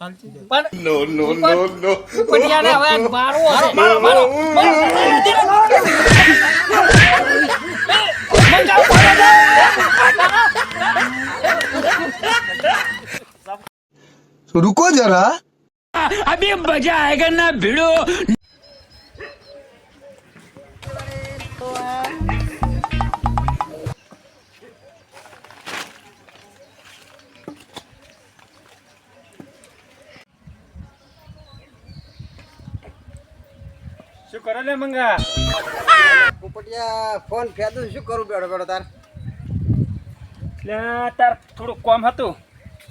પણ નો નો નો નો પટિયાને હવે આ મારવો હશે મારો મારો મંગાવ પડે रुको जरा अभी मजा आएगा ना भिड़ो કરે લે મંગા. પોપટિયા ફોન ફેદું શું કરું બેડો બેડો તાર? લે તાર થોડું કોમ હતું.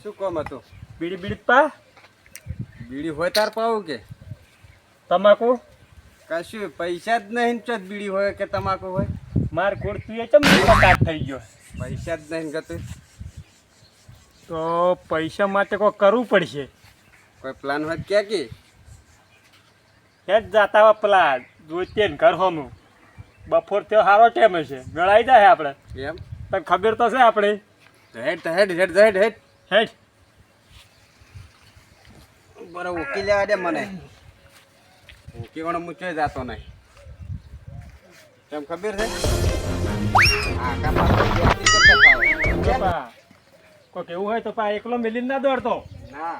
શું કોમ હતું? બીડી બીડી પા. બીડી હોય તાર પાવું કે? તમાકુ? કશું પૈસા જ નહીં ચત બીડી હોય કે તમાકુ હોય? માર ગોળ તું એ ચમ થઈ ગયો? પૈસા જ નહીં ગતું. તો પૈસા માટે કોઈ કરવું પડશે? કોઈ પ્લાન હોય ક્યાં કે જ જાતા પ્લાન પેલા જોઈતે ને ઘર હોમું બપોર થયો સારો ટાઈમ હશે ગળાઈ જાય આપણે. એમ? તને ખબર તો છે આપણે. હેડ હેડ હેડ હેડ હેડ. હેડ. હેઠ બરો ઉકી લેવા દે મને. ઉકી કોણ મૂચો જાતો નહીં. તેમ ખબર છે? કોઈક એવું હોય તો પા એકલો મિલીને ના દોડતો. ના.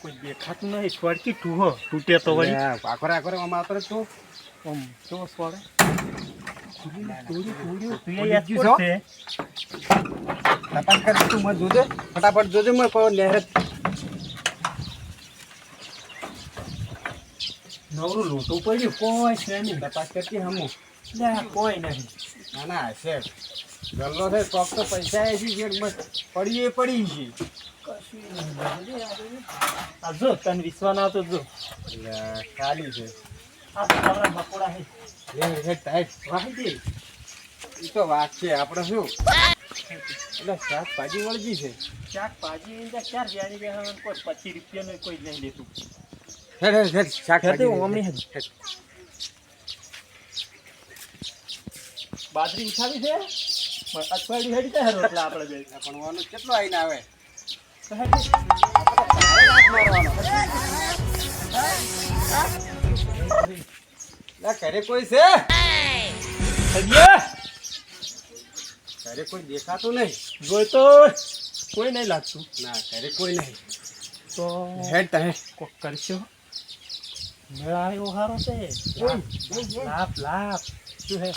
કોઈ દેખાતું નહીં ફરકી ઠૂહો તૂટે તો વળી. આખરે આખરે આમાં આવતો તું. આમ તું ગયું તપાસ કરી તું મને જોજે. ફટાફટ જોજે મને કોઈ નહેર નવરું લોટું પડ્યું કોઈ છે નહીં. તપાસ કરતી હમું. કોઈ નહીં. ના ના છે ગલ્લો છે કોક તો પૈસા એ છે પડી એ પડી છે. આ જો તને વિશ્વાસ ના તો જો ખાલી છે આ મકોડા હે વાહી દે તો વાત છે આપણે શું એટલે શાકભાજી વળગી છે શાકભાજી અંદર ચાર વ્યાણી બે હવે કોઈ પચીસ રૂપિયાનું કોઈ નહીં લેતું હેડ હેડ હેડ શાકભાજી હેડ, હેડ. હેડ. બાજરી ઉઠાવી છે પણ અઠવાડિયું હેડી જાય રોટલા આપણે બે પણ વાનો કેટલો આવીને આવે ઘરે કોઈ છે. ઘરે કોઈ દેખાતું નહીં. જોઈ તો કોઈ નહીં લાગતું. ના ઘરે કોઈ નહીં. તો હેડ તા કોક કરશો? મેળા આવ્યો હારો છે. લાભ લાભ શું હે?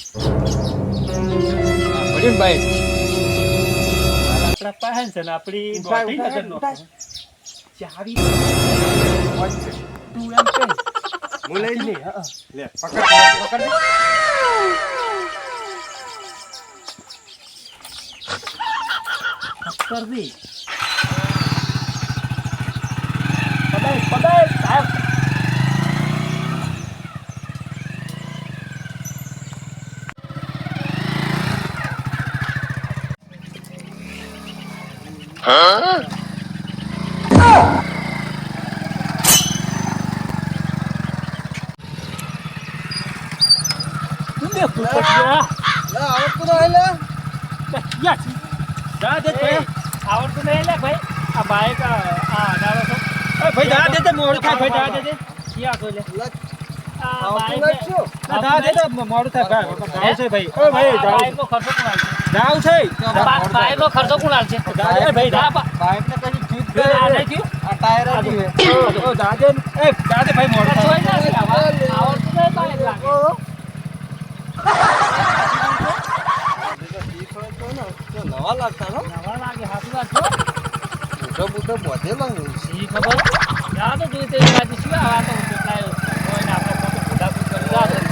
ભાઈ. આપણા પાસે છે ને આપણી દોઢી નજરનો. ઉઠાય. ચાવી. તું એમ કે. હું લઈ લે લે હા પકડ પકડ દે. કર દે. પડાય પડાય સાહેબ તું દેખ તું પટિયા લે આવડતું નહીં લે દે ભાઈ આ બાઈક આ ડાળો તો ભાઈ જા દે મોડું થાય ભાઈ દે ક્યાં તો લે દે તો મોડું થાય ભાઈ ભાઈ ખર્ચો જાવ છે. બા- બાઈકનો ખર્ચો કોણ આલશે? ભાઈ જા પા બાઈક ને કઈ જીત બે આ નહીં આ ટાયર જ છે ઓ જા દે એ જા દે ભાઈ મોડું જોઈ ના આવડતું નહીં બાઈક લાગે. નવા લાગતા હો. નવા લાગે, હાચી વાત છે. બુઢો બુઢો બોધેલો ને શી ખબર? યાદ જોઈ તે બાજુ શું આ તો કેટલાય કોઈને આપણે ખોટું ખોટાખોટ કરી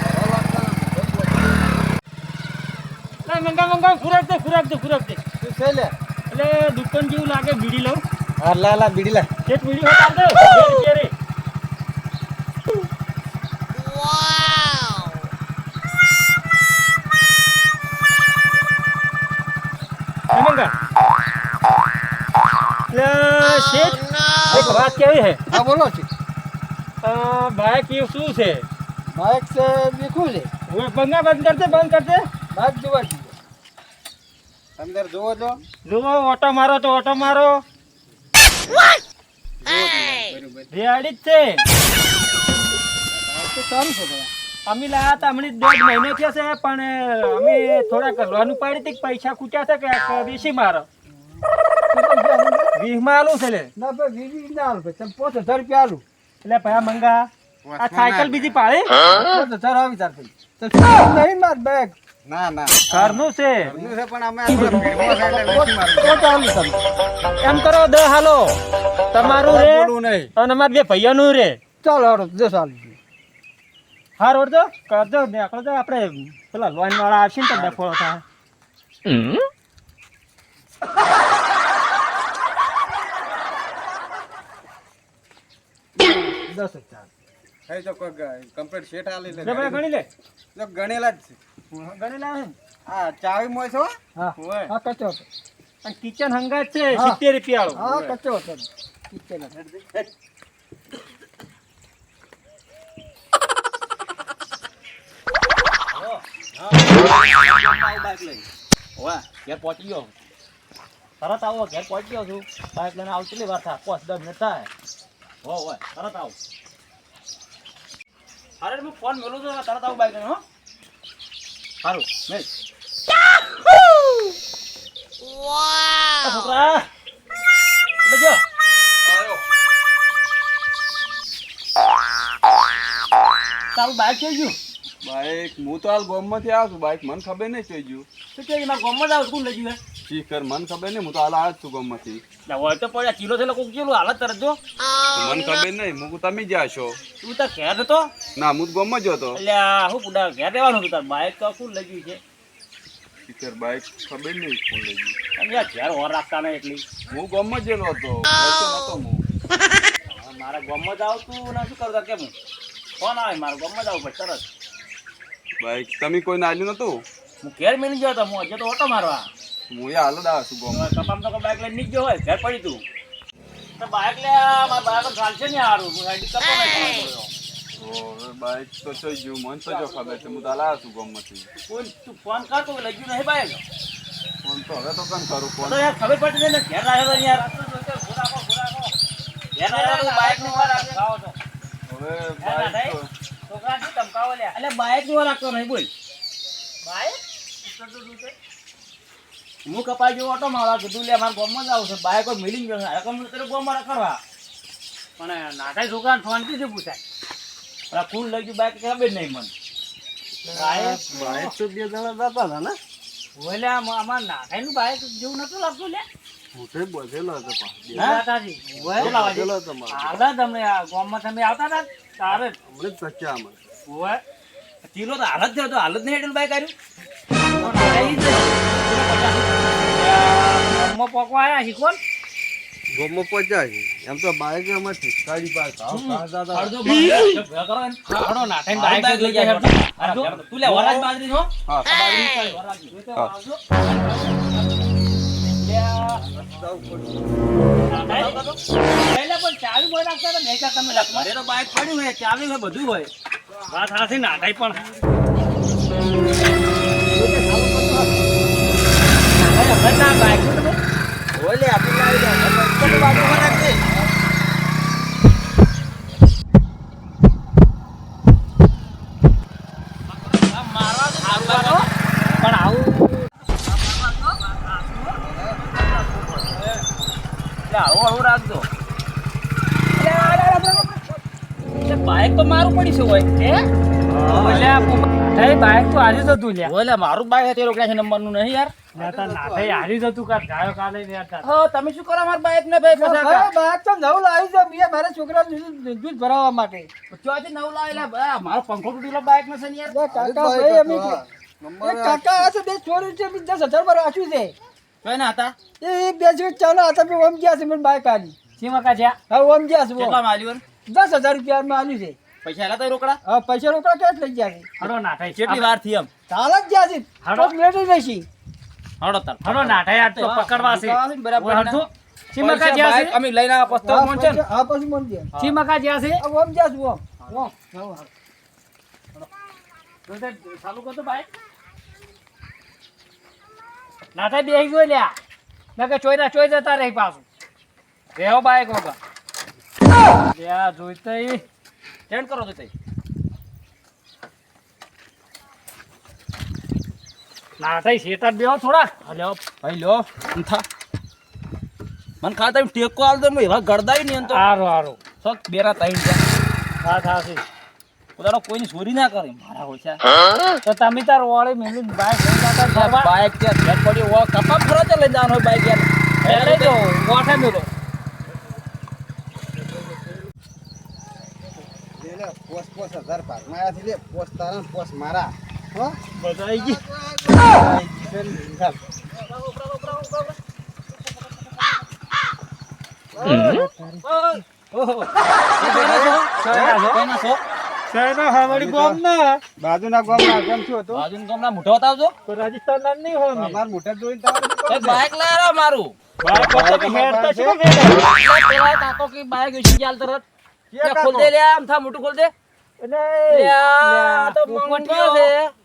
જા દે. ના મંગા મંગા ખુરાક દે ખુરાક દે ખુરાક દે શું છે લે એટલે દુકાન જેવું લાગે બીડી લઉં હા લા લા બીડી લા એક બીડી હોતા દે ઘેર ઘેરે એ મંગા એટલે શેઠ એક વાત કેવી છે હા બોલો છે આ બાઈક એ શું છે બાઈક છે દીખું છે હવે બંગા બંધ કરતે બંધ કરતે બાઈક જોવા છે તમે જુઓ જો જુઓ ઓટો મારો તો ઓટો મારો રેડી જ છે સારું છે અમે લાયા હતા હમણાં દોઢ મહિનો થયો છે પણ અમે થોડાક લોન પાડી હતી કે પૈસા ખૂટ્યા છે કે બેસી મારો વીસમાં આલું છે લે ના ભાઈ વીસ ના આલું ભાઈ પાંચ હજાર રૂપિયા આલું એટલે ભયા મંગા આ સાયકલ બીજી પાડે પાંચ હજાર આવી તાર ભાઈ તો નહીં માર બેગ ના ના. ઘરનું છે. ઘરનું છે પણ અમે એમ કરો દે હાલો. તમારું રે અને અમારે બે ભૈયાનું રે. ચાલો હારો દસ આલું હા રોડ તો કરજો નીકળો તો આપણે પેલા લોન વાળા આવશે ને તમને ડફોળો થાય. દસ હજાર. જો કમ્પ્લીટ શેઠ આલી લે. લે ગણી લે. ગણેલા જ છે. ગણી લાવે આ ચાવી મોય છો હા. હા. કચો અને કિચન હંગાત છે હા. સિત્તેર રૂપિયા હા કચો હતો. કિચન. ઘેર પહોંચી ગયો. તરત આવો ઘેર પહોંચી ગયો છું. બાઇક લઈને આવતી કેટલી વાર થાય? પાંચ દસ મિનિટ થાય. હો હોય. તરત આવો. અરે હું ફોન મેલું છું તરત આવું બાઇક લઈને હો. સારું આ છોકરા એટલે જો. તારું બાઇક જોઈ ગયું? બાઈક હું તો હાલ ગોમમાંથી આવું છું. બાઈક મને ખબર નહીં ચોઈ ગયું. શું કે એમાં ગમત આવું શું લઈ ગયું શીખર મને ખબર નહીં. હું તો હાલ આવ્યો છું ગોમમાંથી. હોય તો પડ્યા. કિલો થયેલો કોક જેલું હાલત તરત જો. મને ખબર નહીં હું તમે જ્યાં છો. તું તાર ઘેર હતો ના હું ગમ ગોમમાં જ હતો. એટલે ઘેર રહેવાનું હતું? તાર બાઇક તો શું લઈ ગયું છે? ખબર નહીં કોણ લઈ ગયું. યાર ઘેર ઓર રાખતા નહીં એટલી. હું ગોમમાં જ ગયેલો હતો. હું. મારા ગામમાં જ આવતું ને શું કરતા કેમ કોણ આવે? મારા ગામમાં જ આવું સરસ. તરત બાઈક તમે કોઈને આલ્યું નતું? હું ઘેર મેળી ગયો હતો હું હજે તો ઓટો મારવા. હું એ દા શું ગોમમાં કપામ તો બાઇક લઈને નીકળ્યો હોય ઘર પડી તું. તો બાઈક લે મારા બાઇક ચાલશે ને સારું હું હેડી નહીં તો. બાઈક તો થઈ ગયું મન તો જો ખબર છે હું તો હાલ છું કોઈ તું ફોન કર તો લઈ ગયું નહીં બાઈક ફોન તો હવે તો કન કરું ફોન. તો યાર ખબર પડી ને ઘેર આવ્યો યાર. ઘેર આવ્યો તો નું વાર રાખો છો હવે બાઈક તો છોકરા શું ધમકાવો લે એટલે બાઇકનું વાર રાખતો નહીં બોલ. બાઇક હું કપાઈ ગયો ઓટો મારવા કીધું લે મારા ગામમાં જ આવું છે બાઇક કોઈ મિલી ગયો છે હું તારે ગામમાં રખડવા પણ નાટાઈ છોકરા ફોન કીધું પૂછાય. પણ ફૂલ લઈ ગયું બાઈક ખબર નહીં મને. બાઈક તો બે જણા જતા હતા ને? ઓલે અમાર બાઇક જેવું નતું લાગતું લે. તો બધેલો હતો મારો. આવતા તમને આ ગામમાં તમે આવતા હતા તારે. હમણાં જ સચ્ચા અમે. ઓય કિલો તો હાલત થયો તો હાલત નહીં હેડલ બાઈક કર્યું. નાટાઈ જ ગામમાં પોકવા પહોંચ્યા છે. એમ તો બાઈક અમારે શીખવાડી પાસે આવ કાં જતા અડધો ભેગા ને. બાઈક લઈ જાય તું લે વરાજ બાજરી નો હા. બાજરી કઈ વરાજ જોઈ તો હા. આવજો. લે પહેલા પણ ચાવી નાખતા મેં કહ્યું તમે લખમાં. મારે તો બાઈક પડ્યું હોય ચાવી હોય બધું હોય. વાત હાથી નાખાય પણ. અરે, હવે ના બાઈકનું તમે ઓલે આપી લાવી દો પંચર બાજુમાં રાખજે મારવા તો સારું લાગે. પણ આવું એટલે હળવું હળવું રાખજો એટલે બાઈક તો મારું પડી છે હોય હે બાઈક તો હારી જતું લ્યા. ઓલે મારું બાઈક તે રોકડા છે નંબરનું નહીં યાર. તમે શું મારા બાઈક ને બાઈક તો નવું મેં મારા છોકરા દૂધ દૂધ માટે. ચોથી નવ લાવેલા? બા, મારો પંખો તૂટેલો બાઈક ને છે ને યાર. કાકા ભાઈ અમે એક કાકા હશે બે ચોરી છે દસ હજાર પર છે. કઈ ના હતા? એ બે દિવસ ચાલો હતા મેં ગયા છે મને બાઈક આલી. સીમા કા જ્યાં હા ઓમ ગયા છે ઓમ. કેટલા માલ્યું દસ હજાર રૂપિયા માં આલ્યું છે. પૈસા આલા તો રોકડા? હા પૈસા રોકડા ક્યાં લઈ ગયા છે? કેટલી વારથી એમ? ચાલ જ છે. તો મેળવી લેશી હડો તાર. હડો નાઠાઈ આજ તો પકડવા છે. બરાબર. હડો. સીમકા જ્યા છે? અમે લઈને આવ્યા પસ્તો હા છે હા પછી મન દે ચીમકા જ્યા છે? ઓમ ગયા છું ઓમ. ઓમ. તો ગયો લ્યા. કે ચોઈ જતા રહી પાછું. રેહો બાઈક વગર. લ્યા જોઈતો સ્ટેન્ડ કરો તો ના થાય શેતર બેહો થોડા. હલો ભાઈ લો થા. મને ખાતા ટેકો આલ દે એવા ગળદાય નહીં એમ તો. હારું હારું. સક બેરા તાઈ હા થા છે પોતાનો કોઈની ચોરી ના કરે મારા હોય તો તમે તાર વાળી મેલી બાઈક લઈ જતા બાઈક ત્યાં પડી ઓ કપા ફરો ચાલે જવાનું હોય બાઈક યાર એ જો ગોઠે મેલો લે લે પોસ પોસ હજાર ભાગમાં આયા થી લે પોસ તારા ને પોસ મારા હો બધા આવી ગઈ આઈ ગઈ છે ને, ચાલ. કોઈના છો ચાઇના હાવડી બોમ્બ ના બાજુના ગામમાં કેમ છું હતું બાજુનું ગામના મોઢા બતાવજો તો મોઢે જોઈને તમારે શું એ કરવું? બાઈક લાયા મારું. પેલા કાકો કે બાઈક લે? ખોલ દે લે આમ થા મોટું ખોલ દે. એટલે તો. મંગો છે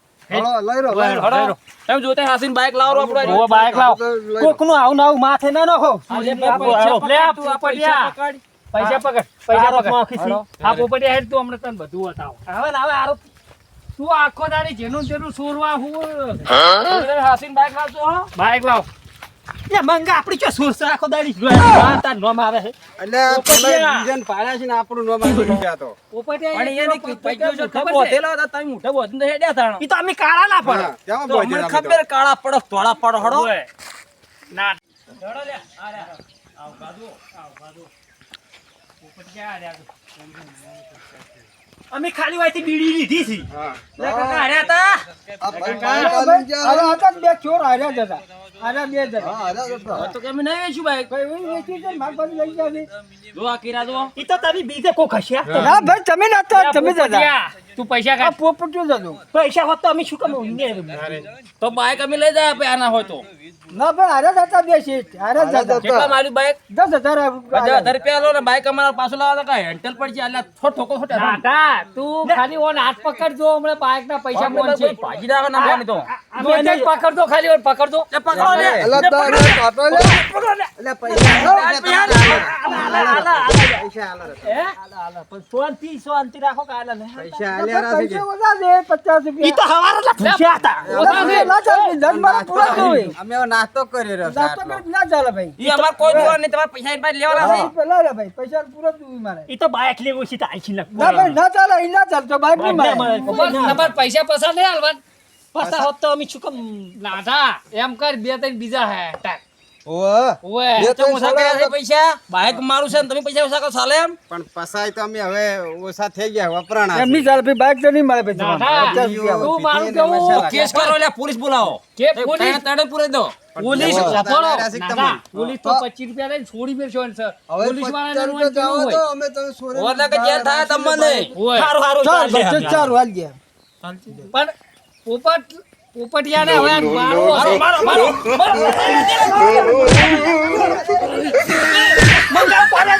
તમે જોતા હાસીને બાઈક લાવો આપણે. ઓ આવું ને આવું માથે ના નાખો. લે, તું, પૈસા પકડ. પૈસા પકડ પૈસા પકડ. માં ખીસી. હળો. આ પોપટિયા હેડ તું હમણાં તને બધું બતાવો. હવે હવે આરોપ તું આખો દાડી જેનું તેનું સોરવા હું હાસીન બાઈક લાવજો હો. બાઈક લાવ. એ મંગા આપડી ચો સુરસા આખો દાડી તાર નોમ આવે છે એટલે પેલા બીજાને પાડ્યા છે ને આપણું નામ આવી ગયા તો પોપટિયા પણ એકલો એની જો ખબર છે? હતા, તમે બોધીને તો હેડ્યા તાણ. ઈ તો અમે કાળા ના પડે બોજે. ખબર કાળા પડો ધોળા પડો હળો ના હળો લે, આ લે. આવ બાજુ. પોપટિયા હાર્યા તું. અમે ખાલી વાયથી બીડી લીધી હતી કાકા હાર્યા બે ચોર જ હતા હાર્યા બે જ હતા હા, અરે, અરે, હવે તો કે નહીં વેચ્યું બાઈક. કઈ એવું વેચ્યું છે માર પાસે લઈ ગયા છે આ કીરા જો. ઈ તો તારી બીજે કોક હસ્યા ના ભાઈ તમે નતા તમે જતા. તું પૈસા કાઢ પોપટ જો હતું પૈસા હોત તો અમે શું કામ ઊંઘે તો બાઈક અમે લઈ જાય આના હોય તો. ના પણ હારે જ હતા બે સીટ હતા. કેટલા મારી બાઈક? દસ હજાર હજાર હજાર રૂપિયા લો ને બાઈક અમારા પાછો લાવવા કા હેન્ડલ પડી જાય એટલે થોડ ઠોકો થોડ કાકા તું ખાલી ઓન હાથ પકડજો હમણે બાઈક ના પૈસા મોન છે. ભાજી નાખો ના બોની તો જ પકડજો ખાલી ઓન પકડજો. એ પકડો લે અલા, તો અરે, કાપો લે. અલા, પૈસા આલો. પૈસા આલા રે. પણ ફોન રાખો કાલે ને રાખો આલ્યા રાખે કે. પૈસા ઓછા છે પચાસ ઈ તો હવાર એટલે ભૂસ્યા હતા. ઓછા છે. ના ચાલે ધન મારા પૂરા જોવે અમે નાસ્તો કરી રહ્યો ના ચાલે ભાઈ. ઈ અમાર કોઈ જોવા નહીં તમારે પૈસા એની લેવાના છે. પેલા રે ભાઈ પૈસા પૂરા જોવે મારે. ઈ તો બાઈક લેવું છે તો આઈછી ના ભાઈ ના ચાલે ઈ ના ચાલતો બાઈક નહીં મારે. પૈસા પાછા હોત તો અમે શું કામ લાધા એમ કર બે ત્રણ બીજા હે ટાક ઓવે. તો ઓછા કર્યા છે પૈસા? બાઈક મારું છે ને તમે પૈસા ઓછા કરો ચાલે એમ? પણ પસાય તો અમે હવે ઓછા થઈ ગયા વપરાણા છે. ચાલે ભાઈ બાઈક તો નહીં મળે ભાઈ ના, તમારે. ના. પચાસ રૂપિયા તું મારું કેવું? કેસ કરો એટલે પોલીસ બોલાવો. કે પોલીસ તને તને પૂરે દો. પોલીસ. પોલીસ તો રૂપિયા લઈને છોડી મેળશો ને સર. પોલીસ વાળાને રૂપિયા જાઓ હોય. તો અમે તમે સોરે ઓલા કે જેલ થાય તમને સારું સારું ચાલ ચાલ ચાલ હાલ ગયા. પણ પોપટ પોપટિયા ને હવે મારો મારો મારો મંગા પાડે